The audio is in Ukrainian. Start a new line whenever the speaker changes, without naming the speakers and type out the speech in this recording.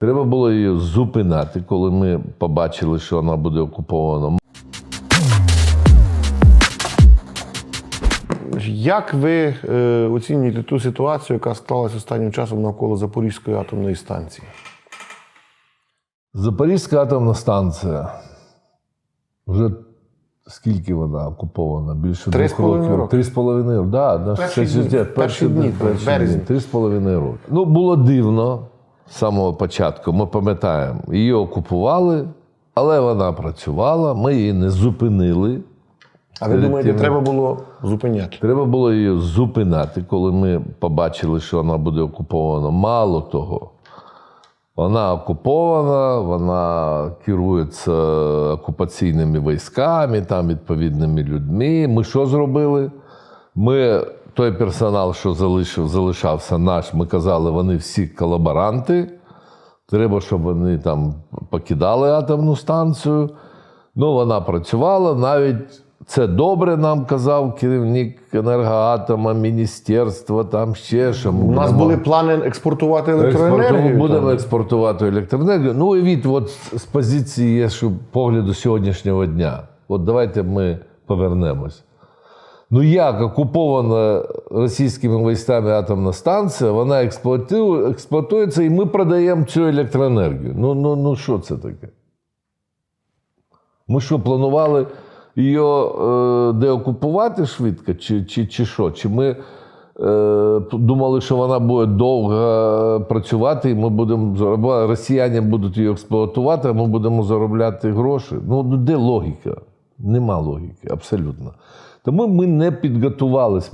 Треба було її зупинати, коли ми побачили, що вона буде окупована.
Як ви е, оцінюєте ту ситуацію, яка склалася останнім часом навколо Запорізької атомної станції?
Запорізька атомна станція. Вже скільки вона окупована? Більше двох років. Три з половиною наш
Перші дні,
життя.
перші дні,
дні. Три з половиною роки. Ну, було дивно з самого початку. Ми пам'ятаємо, її окупували, але вона працювала, ми її не зупинили.
А ви думаєте,
тим-
треба було зупиняти?
Треба було її зупинати, коли ми побачили, що вона буде окупована. Мало того, вона окупована, вона керується окупаційними військами, там відповідними людьми. Ми що зробили? Ми той персонал, що залишив, залишався наш, ми казали, вони всі колаборанти. Треба, щоб вони там покидали атомну станцію. Ну, вона працювала. Навіть це добре нам казав керівник енергоатома, міністерства, там ще що.
У нас були плани експортувати електроенергію.
Експорту- Будемо
там.
експортувати електроенергію. Ну і від от з позиції є, що погляду сьогоднішнього дня. От давайте ми повернемось. Ну як окупована російськими військами атомна станція, вона експлуатує, експлуатується, і ми продаємо цю електроенергію. Ну, ну, ну що це таке? Ми що, планували її е, деокупувати швидко, чи, чи, чи що? Чи ми е, думали, що вона буде довго працювати, і ми будемо росіяни будуть її експлуатувати, а ми будемо заробляти гроші? Ну, де логіка? Нема логіки, абсолютно. Тому ми не підготувалися.